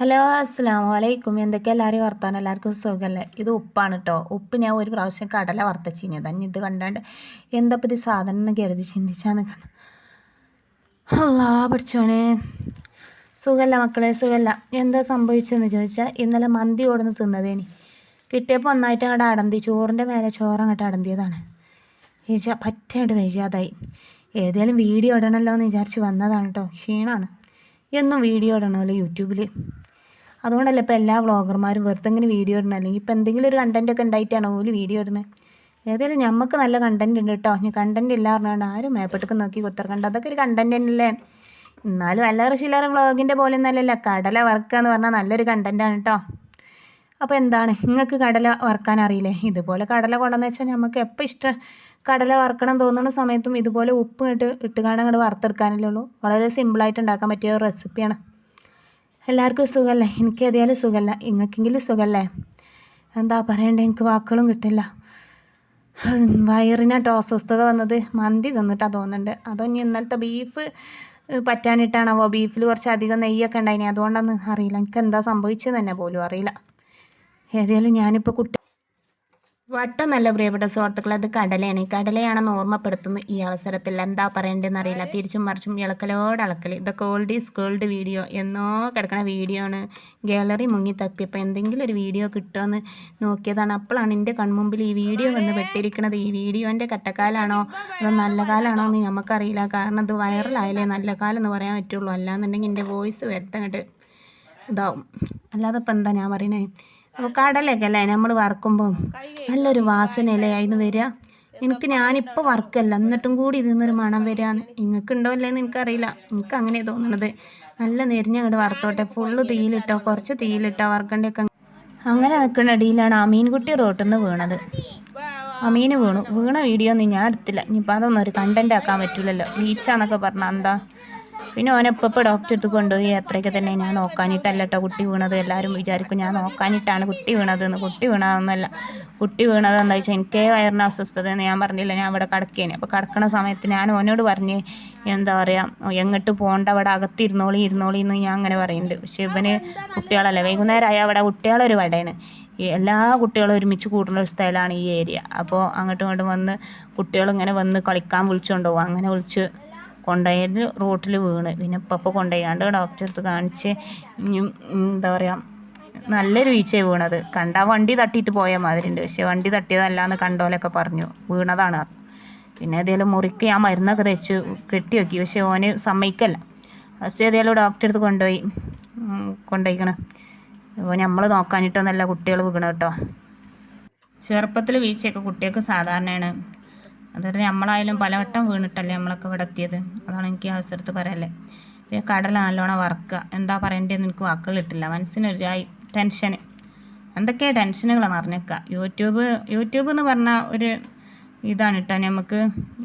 Hello അസ്സാം വലൈക്കും എന്തൊക്കെ എല്ലാവരും വർത്താനം? എല്ലാവർക്കും സുഖമല്ലേ ഇത് ഉപ്പാണ് കേട്ടോ ഉപ്പ് ഞാൻ ഒരു പ്രാവശ്യം കടല വർത്തച്ചിഞ്ഞത് തന്നെ ഇത് കണ്ടാണ്ട് എന്താ ഇത് സാധനം എന്ന് കരുതി ചിന്തിച്ചാന്ന് കണ്ട. അല്ലാ പഠിച്ചോനെ. സുഖമല്ല മക്കളെ സുഖമല്ല എന്താ സംഭവിച്ചതെന്ന് ചോദിച്ചാൽ ഇന്നലെ മന്തി ഓടുന്ന് തിന്നതേനി. കിട്ടിയപ്പോൾ ഒന്നായിട്ട് അങ്ങോട്ട് അടന്തി. ചോറിന്റെ മേലെ ചോറ് അങ്ങോട്ട് അടന്തിയതാണ്. ഈച്ച പറ്റേണ്ട വൈകാതായി ഏതായാലും വീഡിയോ ഇടണമല്ലോ എന്ന് വിചാരിച്ച് വന്നതാണ് കേട്ടോ ക്ഷീണമാണ് എന്നും വീഡിയോ ഇടണമല്ലോ യൂട്യൂബിൽ അതുകൊണ്ടല്ല ഇപ്പോൾ എല്ലാ വ്ളോഗർമാരും വെറുതെ ഇങ്ങനെ വീഡിയോ ഇടണം അല്ലെങ്കിൽ ഇപ്പോൾ എന്തെങ്കിലും ഒരു കണ്ടന്റ് ഒക്കെ ഉണ്ടായിട്ടാണോ ഓൽ വീഡിയോ ഇടുന്നത് ഏതായാലും നമുക്ക് നല്ല കണ്ടന്റ് ഉണ്ട് കേട്ടോ ഇനി കണ്ടന്റ് ഇല്ല ആരും മേപ്പെട്ടൊക്കെ നോക്കി കുത്തിറക്കണ്ട അതൊക്കെ ഒരു കണ്ടന്റ് തന്നെയല്ലേ? എന്നാലും അല്ലറ ചില്ലറ വ്ളോഗിന്റെ പോലെ ഒന്നല്ലല്ല. കടല വറുക്കുക എന്ന് പറഞ്ഞാൽ നല്ലൊരു കണ്ടന്റാണ് കേട്ടോ അപ്പോൾ എന്താണ്? നിങ്ങൾക്ക് കടല വറുക്കാൻ അറിയില്ലേ? ഇതുപോലെ കടല കൊണ്ടെന്ന് വെച്ചാൽ നമുക്ക് എപ്പോൾ ഇഷ്ടം കടല വറുക്കണം തോന്നുന്ന സമയത്തും ഇതുപോലെ ഉപ്പ് ഇട്ട് ഇട്ടുകാണ്ട് അങ്ങോട്ട് വറുത്തെടുക്കാനല്ലേ ഉള്ളൂ. വളരെ സിമ്പിളായിട്ട് ഉണ്ടാക്കാൻ പറ്റിയ ഒരു റെസിപ്പിയാണ് എല്ലാവർക്കും സുഖമല്ലേ? എനിക്ക് ഏതായാലും സുഖമല്ല. ഇങ്ങക്കെങ്കിലും സുഖമല്ലേ? എന്താ പറയണ്ടേ? എനിക്ക് വാക്കുകളും കിട്ടില്ല. വയറിനാട്ടോ അസ്വസ്ഥത വന്നത്. മന്തി തിന്നിട്ടാണ് തോന്നുന്നുണ്ട്. അതോ ഇനി ഇന്നലത്തെ ബീഫ് പറ്റാനിട്ടാണാവോ? ബീഫിൽ കുറച്ച് അധികം നെയ്യൊക്കെ ഉണ്ടായിനി. അതുകൊണ്ടൊന്നും അറിയില്ല. എനിക്ക് എന്താ സംഭവിച്ചത് തന്നെ പോലും അറിയില്ല. ഏതായാലും ഞാനിപ്പോൾ കുട്ടി വട്ടം നല്ല പ്രിയപ്പെട്ട സുഹൃത്തുക്കൾ അത് കടലയാണ്. കടലയാണെന്ന് ഓർമ്മപ്പെടുത്തുന്നു ഈ അവസരത്തിൽ എന്താ പറയേണ്ടതെന്ന് അറിയില്ല. തിരിച്ചും മറിച്ചും ഇളക്കലോട് അളക്കൽ ഇതൊക്കെ ഓൾഡ് ഈസ് ഗോൾഡ് വീഡിയോ എന്നോ കിടക്കണ വീഡിയോ ആണ്. ഗാലറി മുങ്ങി തപ്പിയപ്പോൾ എന്തെങ്കിലും ഒരു വീഡിയോ കിട്ടുമെന്ന് നോക്കിയതാണ്. അപ്പോഴാണ് എന്റെ കൺമുമ്പിൽ ഈ വീഡിയോ വന്ന് പെട്ടിരിക്കുന്നത് ഈ വീഡിയോന്റെ കട്ടക്കാലാണോ അതോ നല്ല കാലാണോ എന്ന് നമുക്കറിയില്ല. കാരണം ഇത് വൈറലായാലേ നല്ല കാലം എന്ന് പറയാൻ പറ്റുള്ളൂ. അല്ലാന്നുണ്ടെങ്കിൽ എന്റെ വോയിസ് വരുത്തങ്ങട്ട് ഇതാവും. അല്ലാതെ ഇപ്പം എന്താ ഞാൻ പറയണേ? അപ്പോൾ കടലൊക്കെ അല്ലേ നമ്മൾ വറുക്കുമ്പോൾ നല്ലൊരു വാസനയല്ലേ അതിന് വരിക എനിക്ക് ഞാനിപ്പോൾ വറുക്കല്ല എന്നിട്ടും കൂടി ഇതിൽ നിന്നൊരു മണം വരികയെന്ന് നിങ്ങൾക്ക് ഉണ്ടോ അല്ലേന്ന് എനിക്കറിയില്ല. എനിക്ക് അങ്ങനെ തോന്നുന്നത് നല്ല നെരിഞ്ഞങ്ങോട്ട് വറുത്തോട്ടെ. ഫുള്ള് തീയിലിട്ടോ കുറച്ച് തീയിലിട്ടോ വറുക്കണ്ടൊക്കെ അങ്ങനെ നിൽക്കുന്ന ഇടയിലാണ് അമീൻകുട്ടി റോട്ടിൽ നിന്ന് വീണത്. അമീന് വീണു. വീണ വീഡിയോ ഒന്നും ഞാൻ എടുത്തില്ല. ഇനിയിപ്പോൾ അതൊന്നും ഒരു കണ്ടന്റ് ആക്കാൻ പറ്റില്ലല്ലോ ബീച്ചാന്നൊക്കെ പറഞ്ഞാൽ എന്താ? പിന്നെ ഓനെ ഇപ്പോൾ ഇപ്പോൾ ഡോക്ടറെ അടുത്ത് കൊണ്ടുപോയി. അത്രയൊക്കെ തന്നെ ഞാൻ നോക്കാനിട്ടല്ല കേട്ടോ കുട്ടി വീണത്. എല്ലാവരും വിചാരിക്കും ഞാൻ നോക്കാനിട്ടാണ് കുട്ടി വീണതെന്ന് കുട്ടി വീണതൊന്നുമല്ല. കുട്ടി വീണത് എന്താ വെച്ചാൽ എനിക്കേ വയറിന് അസ്വസ്ഥത എന്ന് ഞാൻ പറഞ്ഞില്ല ഞാൻ അവിടെ കിടക്കേനെ. അപ്പോൾ കിടക്കണ സമയത്ത് ഞാൻ ഓനോട് പറഞ്ഞ് എന്താ പറയുക എങ്ങോട്ട് പോകണ്ട അവിടെ അകത്തിരുന്നോളി ഇരുന്നോളി എന്ന് ഞാൻ അങ്ങനെ പറയുന്നുണ്ട് പക്ഷേ ഇവന് കുട്ടികളല്ലേ വൈകുന്നേരമായ അവിടെ കുട്ടികളൊരു വടയാണ് എല്ലാ കുട്ടികളും ഒരുമിച്ച് കൂടുന്ന ഒരു സ്ഥലമാണ് ഈ ഏരിയ. അപ്പോൾ അങ്ങോട്ടും ഇങ്ങോട്ടും വന്ന് കുട്ടികളിങ്ങനെ വന്ന് കളിക്കാൻ വിളിച്ചുകൊണ്ട് പോകും അങ്ങനെ വിളിച്ച് കൊണ്ടുപോയത് റോട്ടിൽ വീണ്. പിന്നെ ഇപ്പം കൊണ്ടുപോയാണ്ട് ഡോക്ടറെ അടുത്ത് കാണിച്ച് എന്താ പറയുക നല്ലൊരു വീഴ്ചയാണ് വീണത്. കണ്ട വണ്ടി തട്ടിയിട്ട് പോയ മാതിരി ഉണ്ട് പക്ഷേ വണ്ടി തട്ടിയതല്ലാന്ന് കണ്ടോലൊക്കെ പറഞ്ഞു. വീണതാണ്. പിന്നെ ഏതെങ്കിലും മുറിക്ക് ഞാൻ മരുന്നൊക്കെ തെച്ച് കെട്ടി നോക്കി പക്ഷേ ഓന് സമ്മതിക്കല്ല. ഫസ്റ്റ് ഏതെങ്കിലും ഡോക്ടറെ അടുത്ത് കൊണ്ടുപോയി കൊണ്ടുപോയിക്കണ്. അപ്പോൾ നമ്മൾ നോക്കാനിട്ടൊന്നല്ല കുട്ടികൾ വീണ കേട്ടോ. ചെറുപ്പത്തിൽ വീഴ്ചയൊക്കെ കുട്ടികൾക്ക് സാധാരണയാണ്. അതായത് നമ്മളായാലും പലവട്ടം വീണിട്ടല്ലേ നമ്മളൊക്കെ ഇവിടെ എത്തിയത് അതാണ് എനിക്ക് അവസരത്ത് പറയല്ലേ പിന്നെ കടൽ നല്ലോണം വറക്കുക. എന്താ പറയേണ്ടതെന്ന് എനിക്ക് വാക്കുകൾ കിട്ടില്ല. മനസ്സിനൊരു ജായി ടെൻഷൻ എന്തൊക്കെയാണ് ടെൻഷനുകളാണ് അറിഞ്ഞേക്കുക യൂട്യൂബ് യൂട്യൂബ് എന്ന് പറഞ്ഞാൽ ഒരു ഇതാണ് കേട്ടോ. നമുക്ക്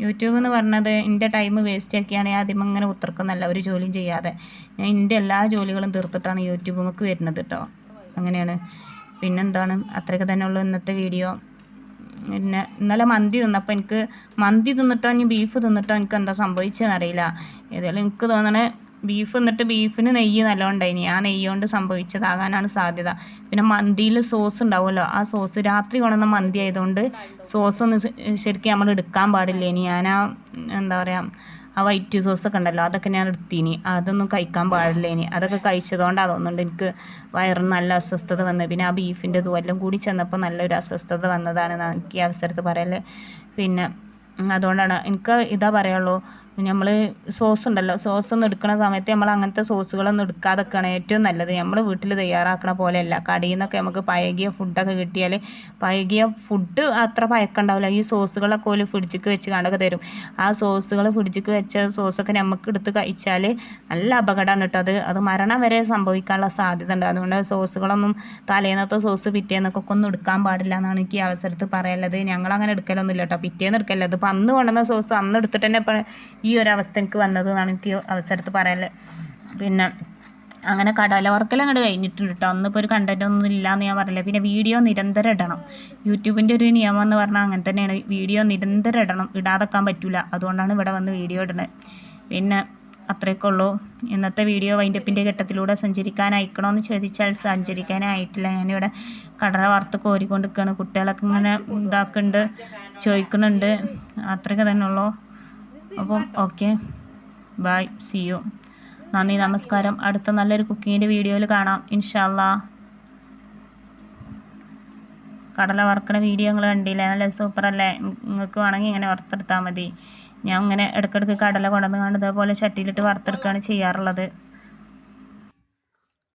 യൂട്യൂബ് എന്ന് പറഞ്ഞത് എന്റെ ടൈം വേസ്റ്റ് ആക്കിയാണ് ആദ്യം ഇങ്ങനെ ഉത്തർക്കുന്നല്ല ഒരു ജോലിയും ചെയ്യാതെ. ഞാൻ എന്റെ എല്ലാ ജോലികളും തീർത്തിട്ടാണ് യൂട്യൂബ് നമുക്ക് വരുന്നത് കേട്ടോ. അങ്ങനെയാണ്. പിന്നെന്താണ്? അത്രയൊക്കെ തന്നെ ഉള്ളൂ ഇന്നത്തെ വീഡിയോ. പിന്നെ ഇന്നലെ മന്തി തിന്നപ്പോൾ എനിക്ക് മന്തി തിന്നിട്ടോ ഇനി ബീഫ് തിന്നിട്ടോ എനിക്ക് എന്താ സംഭവിച്ചതെന്ന് അറിയില്ല. ഏതായാലും എനിക്ക് തോന്നണേ ബീഫ് തിന്നിട്ട് ബീഫിന് നെയ്യ് ഇനി ആ നെയ്യ് കൊണ്ട് സംഭവിച്ചതാകാനാണ് സാധ്യത. പിന്നെ മന്തിയിൽ സോസ് ഉണ്ടാവുമല്ലോ. ആ സോസ് രാത്രി കൊണ്ടുവന്ന മന്തി ആയതുകൊണ്ട് സോസ് ഒന്നും ശരിക്കും നമ്മൾ എടുക്കാൻ പാടില്ല ഇനി ഞാൻ ആ എന്താ പറയുക ആ വൈറ്റ് സോസൊക്കെ ഉണ്ടല്ലോ അതൊക്കെ ഞാൻ എടുത്തിനി. അതൊന്നും കഴിക്കാൻ പാടില്ല ഇനി അതൊക്കെ കഴിച്ചതുകൊണ്ട് തോന്നുന്നുണ്ട് എനിക്ക് വയറിന് നല്ല അസ്വസ്ഥത വന്ന്. പിന്നെ ആ ബീഫിന്റെ ഇതുമെല്ലാം കൂടി ചെന്നപ്പോൾ നല്ലൊരു അസ്വസ്ഥത വന്നതാണ് എനിക്ക് ഈ അവസരത്ത് പറയൽ പിന്നെ അതുകൊണ്ടാണ് എനിക്ക് ഇതാ പറയുള്ളൂ നമ്മൾ സോസ് ഉണ്ടല്ലോ. സോസ് ഒന്നും എടുക്കുന്ന സമയത്ത് നമ്മൾ അങ്ങനത്തെ സോസുകളൊന്നും എടുക്കാതൊക്കെയാണ് ഏറ്റവും നല്ലത്. നമ്മൾ വീട്ടിൽ തയ്യാറാക്കണ പോലെയല്ല. കടയിൽ നിന്നൊക്കെ നമുക്ക് പഴകിയ ഫുഡൊക്കെ കിട്ടിയാൽ പഴകിയ ഫുഡ് അത്ര പഴക്കമുണ്ടാവില്ല ഈ സോസുകളൊക്കെ ഓൽ ഫ്രിഡ്ജിക്ക് വെച്ച് കണ്ടൊക്കെ തരും. ആ സോസുകൾ ഫ്രിഡ്ജിക്ക് വെച്ച സോസൊക്കെ നമുക്ക് എടുത്ത് കഴിച്ചാൽ നല്ല അപകടമാണ് കേട്ടോ അത്. അത് മരണം വരെ സംഭവിക്കാനുള്ള സാധ്യത ഉണ്ട്. അതുകൊണ്ട് സോസുകളൊന്നും തലേന്നത്തെ സോസ് പിറ്റേന്നൊക്കെ ഒന്നും എടുക്കാൻ പാടില്ല എന്നാണ് എനിക്ക് ഈ അവസരത്ത് പറയാനുള്ളത്. ഞങ്ങളങ്ങനെ എടുക്കലൊന്നുമില്ല കേട്ടോ പിറ്റേന്ന് എടുക്കല്ല അപ്പം അന്ന് കൊണ്ടുവന്ന സോസ് അന്ന് എടുത്തിട്ട് തന്നെ ഈ ഒരു അവസ്ഥ എനിക്ക് വന്നത് എന്നാണ് എനിക്ക് അവസരത്ത് പറയാനുള്ളത്. പിന്നെ അങ്ങനെ കടല വറക്കൽ അങ്ങോട്ട് കഴിഞ്ഞിട്ടുണ്ട് കേട്ടോ അന്നിപ്പോൾ ഒരു കണ്ടന്റ് ഒന്നും ഇല്ല എന്ന് ഞാൻ പറയില്ല പിന്നെ വീഡിയോ നിരന്തരം ഇടണം. യൂട്യൂബിന്റെ ഒരു നിയമം എന്ന് പറഞ്ഞാൽ അങ്ങനെ തന്നെയാണ്. വീഡിയോ നിരന്തരം ഇടണം. ഇടാതെക്കാൻ പറ്റില്ല അതുകൊണ്ടാണ് ഇവിടെ വന്ന് വീഡിയോ ഇടുന്നത്. പിന്നെ അത്രയൊക്കെ ഉള്ളൂ ഇന്നത്തെ വീഡിയോ വൈൻഡപ്പിന്റെ ഘട്ടത്തിലൂടെ സഞ്ചരിക്കാനായിക്കണോ എന്ന് ചോദിച്ചാൽ സഞ്ചരിക്കാനായിട്ടില്ല. ഞാനിവിടെ കടല വറുത്ത് കോരിക്കൊണ്ട് നിൽക്കുകയാണ് കുട്ടികളൊക്കെ ഇങ്ങനെ ഇതാക്കുന്നുണ്ട് ചോദിക്കുന്നുണ്ട്. അത്രയൊക്കെ തന്നെ ഉള്ളൂ അപ്പം ഓക്കെ. ബൈ. സി യു നന്ദി നമസ്കാരം. അടുത്ത നല്ലൊരു കുക്കിങ്ങിന്റെ വീഡിയോയിൽ കാണാം. ഇൻഷല്ല. കടല വറുക്കണ വീഡിയോ നിങ്ങൾ കണ്ടില്ലേ? നല്ല സൂപ്പറല്ലേ? നിങ്ങൾക്ക് വേണമെങ്കിൽ ഇങ്ങനെ വറുത്തെടുത്താൽ മതി. ഞാൻ ഇങ്ങനെ ഇടയ്ക്കിടയ്ക്ക് കടല കൊണ്ടുവന്ന് കണ്ട് ഇതേപോലെ ചട്ടിയിലിട്ട് വറുത്തെടുക്കുകയാണ് ചെയ്യാറുള്ളത്.